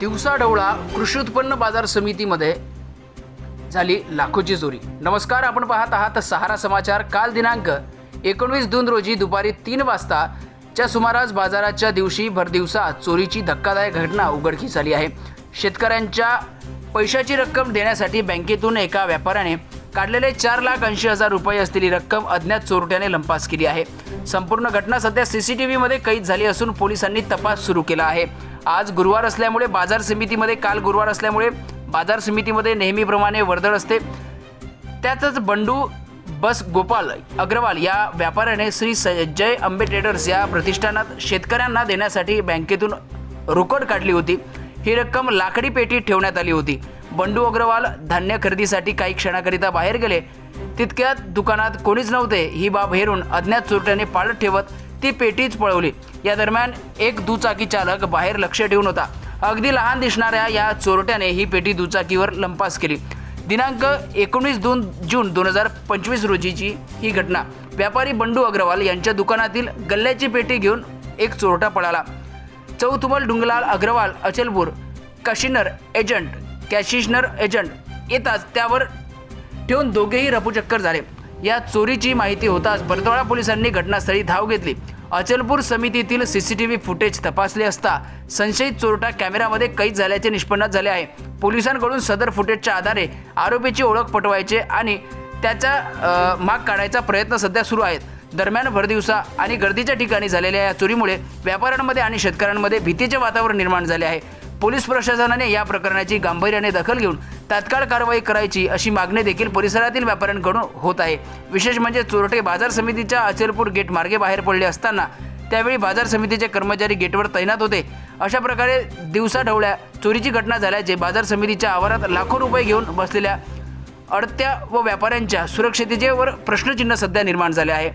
दिवसाढवळा कृषी उत्पन्न बाजार समितीमध्ये झाली लाखोची चोरी नमस्कार आपण पाहत आहात सहारा समाचार. काल दिनांक एकोणवीस दोन रोजी दुपारी तीन वाजता च्या सुमारास बाजाराच्या दिवशी भरदिवसा चोरीची धक्कादायक घटना उघडकीस आली आहे. शेतकऱ्यांच्या पैशाची रक्कम देण्यासाठी बँकेतून एका व्यापाऱ्याने काढलेले चार लाख ऐंशी हजार रुपये असलेली रक्कम अज्ञात चोरट्याने लंपास केली आहे. संपूर्ण घटना सध्या सीसीटीव्ही मध्ये कैद झाली असून पोलिसांनी तपास सुरू केला आहे. आज गुरुवार असल्यामुळे बाजार समितीमध्ये काल गुरुवार असल्यामुळे बाजार समितीमध्ये नेहमीप्रमाणे वर्दळ असते. त्यातच बंडू बस गोपाल अग्रवाल या व्यापाऱ्याने श्री जय आंबे ट्रेडर्स या प्रतिष्ठानात शेतकऱ्यांना देण्यासाठी बँकेतून रोकड काढली होती. ही रक्कम लाकडी पेटीत ठेवण्यात आली होती. बंडू अग्रवाल धान्य खरेदीसाठी काही क्षणाकरिता बाहेर गेले. तितक्यात दुकानात कोणीच नव्हते. ही बाब हेरून अज्ञात चोरट्याने पाळत ठेवत ती पेटीच पळवली. या दरम्यान एक दुचाकी चालक बाहेर लक्ष ठेवून होता. अगदी लहान दिसणाऱ्या या चोरट्याने ही पेटी दुचाकीवर लंपास केली. दिनांक एकोणीस दोन जून दोन हजार पंचवीस रोजीची ही घटना. व्यापारी बंडू अग्रवाल यांच्या दुकानातील गल्ल्याची पेटी घेऊन एक चोरटा पळाला. चौथुमल डुंगलाल अग्रवाल अचलपूर कशिनर एजंट कॅशिशनर एजंट येताच त्यावर ठेवून दोघेही रफूचक्कर झाले. या चोरीची माहिती होताच बरतोळा पोलिसांनी घटनास्थळी धाव घेतली. अचलपूर समितीतील सीसीटीव्ही फुटेज तपासले असता संशयित चोरटा कॅमेरामध्ये कैद झाल्याचे निष्पन्न झाले आहे. पोलिसांकडून सदर फुटेजच्या आधारे आरोपीची ओळख पटवायचे आणि त्याचा माग काढायचा प्रयत्न सध्या सुरू आहेत. दरम्यान भरदिवसा आणि गर्दीच्या ठिकाणी झालेल्या या चोरीमुळे व्यापाऱ्यांमध्ये आणि शेतकऱ्यांमध्ये भीतीचे वातावरण निर्माण झाले आहे. पोलीस प्रशासनाने या प्रकरणाची गांभीर्याने दखल घेऊन तात्काळ कारवाई करायची अशी मागणी देखील परिसरातील व्यापाऱ्यांकडून होत आहे. विशेष म्हणजे चोरटे बाजार समितीच्या अचलपूर गेट मार्गे बाहेर पडले असताना त्यावेळी बाजार समितीचे कर्मचारी गेटवर तैनात होते. अशा प्रकारे दिवसा ढवळ्या चोरीची घटना झाल्याचे बाजार समितीच्या आवारात लाखो रुपये घेऊन बसलेल्या अडत्या व व्यापाऱ्यांच्या सुरक्षिततेवर प्रश्नचिन्ह सध्या निर्माण झाले आहे.